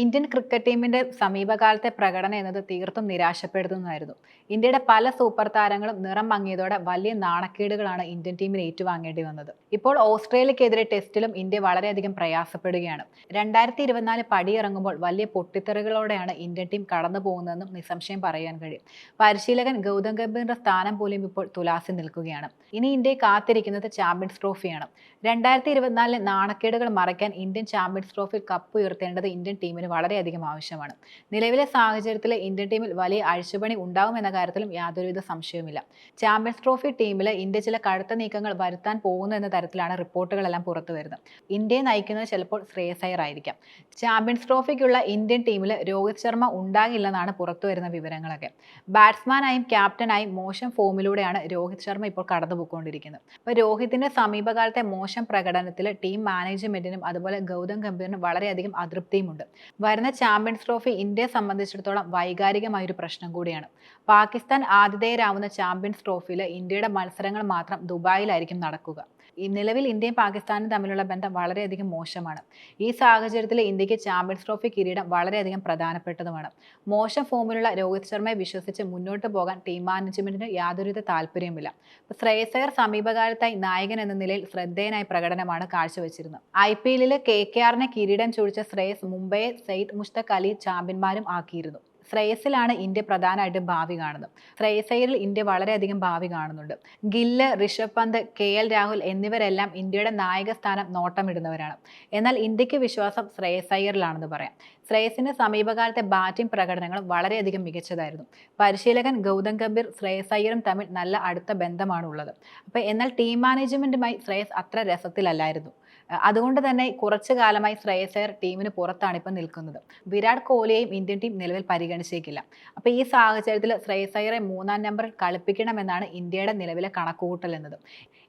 Indian cricket ടീമിന്റെ സമീപകാലത്തെ പ്രകടനം എന്നത് തീർത്തും നിരാശപ്പെടുത്തുന്നതായിരുന്നു. ഇന്ത്യയുടെ പല സൂപ്പർ താരങ്ങളും നിറം മങ്ങിയതോടെ വലിയ നാണക്കേടുകളാണ് ഇന്ത്യൻ ടീമിന് ഏറ്റുവാങ്ങേണ്ടി വന്നത്. ഇപ്പോൾ ഓസ്ട്രേലിയക്കെതിരെ ടെസ്റ്റിലും ഇന്ത്യ വളരെയധികം പ്രയാസപ്പെടുകയാണ്. രണ്ടായിരത്തി ഇരുപത്തിനാല് പടിയിറങ്ങുമ്പോൾ വലിയ പൊട്ടിത്തെറികളോടെയാണ് ഇന്ത്യൻ ടീം കടന്നു പോകുന്നതെന്നും നിസ്സംശയം പറയാൻ കഴിയും. പരിശീലകൻ ഗൗതം ഗംഭീറിന്റെ സ്ഥാനം പോലും ഇപ്പോൾ തുലാസി നിൽക്കുകയാണ്. ഇനി ഇന്ത്യയെ കാത്തിരിക്കുന്നത് ചാമ്പ്യൻസ് ട്രോഫിയാണ്. രണ്ടായിരത്തി ഇരുപത്തിനാലിലെ നാണക്കേടുകൾ മറയ്ക്കാൻ ഇന്ത്യൻ ചാമ്പ്യൻസ് ട്രോഫിയിൽ കപ്പ് ഉയർത്തേണ്ടത് ഇന്ത്യൻ ടീമിന് വളരെയധികം ആവശ്യമാണ്. നിലവിലെ സാഹചര്യത്തിൽ ഇന്ത്യൻ ടീമിൽ വലിയ അഴിച്ചുപണി ഉണ്ടാകുമെന്ന കാര്യത്തിലും യാതൊരുവിധ സംശയവുമില്ല. ചാമ്പ്യൻസ് ട്രോഫി ടീമിൽ ഇന്ത്യ ചില കടുത്ത നീക്കങ്ങൾ വരുത്താൻ പോകുന്നു എന്ന തരത്തിലാണ് റിപ്പോർട്ടുകളെല്ലാം പുറത്തു വരുന്നത്. ഇന്ത്യയെ നയിക്കുന്നത് ചിലപ്പോൾ ശ്രേയസ് ആയിരിക്കാം. ചാമ്പ്യൻസ് ട്രോഫിക്കുള്ള ഇന്ത്യൻ ടീമിൽ രോഹിത് ശർമ്മ ഉണ്ടാകില്ലെന്നാണ് പുറത്തു വരുന്ന വിവരങ്ങളൊക്കെ. ബാറ്റ്സ്മാനായും ക്യാപ്റ്റനായും മോശം ഫോമിലൂടെയാണ് രോഹിത് ശർമ്മ ഇപ്പോൾ കടന്നുപോയിക്കൊണ്ടിരിക്കുന്നത്. അപ്പോൾ രോഹിത്തിന്റെ സമീപകാലത്തെ മോശം പ്രകടനത്തിൽ ടീം മാനേജ്മെന്റിനും അതുപോലെ ഗൗതം ഗംഭീറിനും വളരെയധികം അതൃപ്തിയുമുണ്ട്. വരുന്ന ചാമ്പ്യൻസ് ട്രോഫി ഇന്ത്യയെ സംബന്ധിച്ചിടത്തോളം വൈകാരികമായ ഒരു പ്രശ്നം കൂടിയാണ്. പാകിസ്ഥാൻ ആതിഥേയരാവുന്ന ചാമ്പ്യൻസ് ട്രോഫിയിൽ ഇന്ത്യയുടെ മത്സരങ്ങൾ മാത്രം ദുബായിലായിരിക്കും നടക്കുക. ഈ നിലവിൽ ഇന്ത്യയും പാകിസ്ഥാനും തമ്മിലുള്ള ബന്ധം വളരെയധികം മോശമാണ്. ഈ സാഹചര്യത്തിൽ ഇന്ത്യയ്ക്ക് ചാമ്പ്യൻസ് ട്രോഫി കിരീടം വളരെയധികം പ്രധാനപ്പെട്ടതുമാണ്. മോശം ഫോമിലുള്ള രോഹിത് ശർമ്മയെ വിശ്വസിച്ച് മുന്നോട്ട് പോകാൻ ടീം മാനേജ്മെന്റിന് യാതൊരുവിധ താല്പര്യവുമില്ല. ശ്രേയസയർ സമീപകാലത്തായി നായകൻ എന്ന നിലയിൽ ശ്രദ്ധേയനായ പ്രകടനമാണ് കാഴ്ചവെച്ചിരുന്നത്. ഐ പി എല്ലിൽ കെ കെ ആറിനെ കിരീടം ചൂടിച്ച ശ്രേയസ് മുംബൈയെ സെയ്ദ് മുഷ്തഖ് അലി ചാമ്പ്യന്മാരും ആക്കിയിരുന്നു. ശ്രേയസിലാണ് ഇന്ത്യ പ്രധാനമായിട്ടും ഭാവി കാണുന്നത്. ശ്രേയസയിൽ ഇന്ത്യ വളരെയധികം ഭാവി കാണുന്നുണ്ട്. ഗില്ല് ഋഷഭ് പന്ത് കെ എൽ രാഹുൽ എന്നിവരെല്ലാം ഇന്ത്യയുടെ നായക സ്ഥാനം നോട്ടമിടുന്നവരാണ്. എന്നാൽ ഇന്ത്യയ്ക്ക് വിശ്വാസം ശ്രേയസൈറിലാണെന്ന് പറയാം. ശ്രേയസിന്റെ സമീപകാലത്തെ ബാറ്റിംഗ് പ്രകടനങ്ങളും വളരെയധികം മികച്ചതായിരുന്നു. പരിശീലകൻ ഗൗതം ഗംഭീർ ശ്രേയസ് അയ്യറും തമ്മിൽ നല്ല അടുത്ത ബന്ധമാണ് ഉള്ളത് അപ്പോൾ എന്നാൽ ടീം മാനേജ്മെന്റുമായി ശ്രേയസ് അത്ര രസത്തിലല്ലായിരുന്നു. അതുകൊണ്ട് തന്നെ കുറച്ചു കാലമായി ശ്രേയസ് അയ്യർ ടീമിന് പുറത്താണ് ഇപ്പം നിൽക്കുന്നത്. വിരാട് കോഹ്ലിയെയും ഇന്ത്യൻ ടീം നിലവിൽ പരിഗണിച്ചേക്കില്ല. അപ്പോൾ ഈ സാഹചര്യത്തിൽ ശ്രേയസ് അയ്യറെ മൂന്നാം നമ്പറിൽ കളിപ്പിക്കണമെന്നാണ് ഇന്ത്യയുടെ നിലവിലെ കണക്കുകൂട്ടൽ എന്നത്.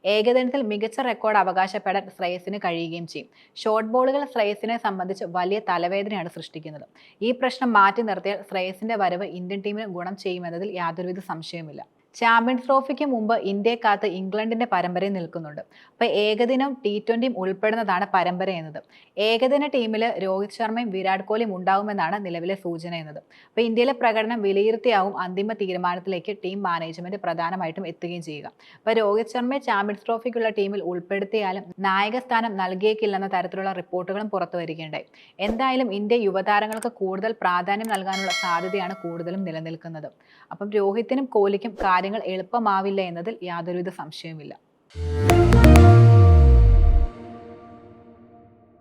ഏകദിനത്തിൽ മികച്ച റെക്കോർഡ് അവകാശപ്പെടാൻ ശ്രേയസിന് കഴിയുകയും ചെയ്യും. ഷോർട്ട് ബോളുകൾ ശ്രേയസിനെ സംബന്ധിച്ച് വലിയ തലവേദനയാണ് സൃഷ്ടിക്കുന്നത്. ഈ പ്രശ്നം മാറ്റി നിർത്തിയാൽ ശ്രേയസിന്റെ വരവ് ഇന്ത്യൻ ടീമിന് ഗുണം ചെയ്യുമെന്നതിൽ യാതൊരുവിധ സംശയവുമില്ല. ചാമ്പ്യൻസ് ട്രോഫിക്ക് മുമ്പ് ഇന്ത്യയെ കാത്ത് ഇംഗ്ലണ്ടിന്റെ പരമ്പരയിൽ നിൽക്കുന്നുണ്ട്. അപ്പോൾ ഏകദിനം ടി ട്വന്റിയും ഉൾപ്പെടുന്നതാണ് പരമ്പര എന്നത്. ഏകദിന ടീമിൽ രോഹിത് ശർമ്മയും വിരാട് കോഹ്ലിയും ഉണ്ടാവുമെന്നാണ് നിലവിലെ സൂചന എന്നത്. അപ്പോൾ ഇന്ത്യയിലെ പ്രകടനം വിലയിരുത്തിയാവും അന്തിമ തീരുമാനത്തിലേക്ക് ടീം മാനേജ്മെന്റ് പ്രധാനമായിട്ടും എത്തുകയും ചെയ്യുക. അപ്പോൾ രോഹിത് ശർമ്മയെ ചാമ്പ്യൻസ് ട്രോഫിക്കുള്ള ടീമിൽ ഉൾപ്പെടുത്തിയാലും നായക സ്ഥാനം നൽകിയേക്കില്ലെന്ന തരത്തിലുള്ള റിപ്പോർട്ടുകളും പുറത്തു വരികയുണ്ടായി. എന്തായാലും ഇന്ത്യ യുവതാരങ്ങൾക്ക് കൂടുതൽ പ്രാധാന്യം നൽകാനുള്ള സാധ്യതയാണ് കൂടുതലും നിലനിൽക്കുന്നത്. അപ്പം രോഹിത്തിനും കോഹ്ലിക്കും കാര്യങ്ങൾ എളുപ്പമാവില്ല എന്നതിൽ യാതൊരുവിധ സംശയവുമില്ല.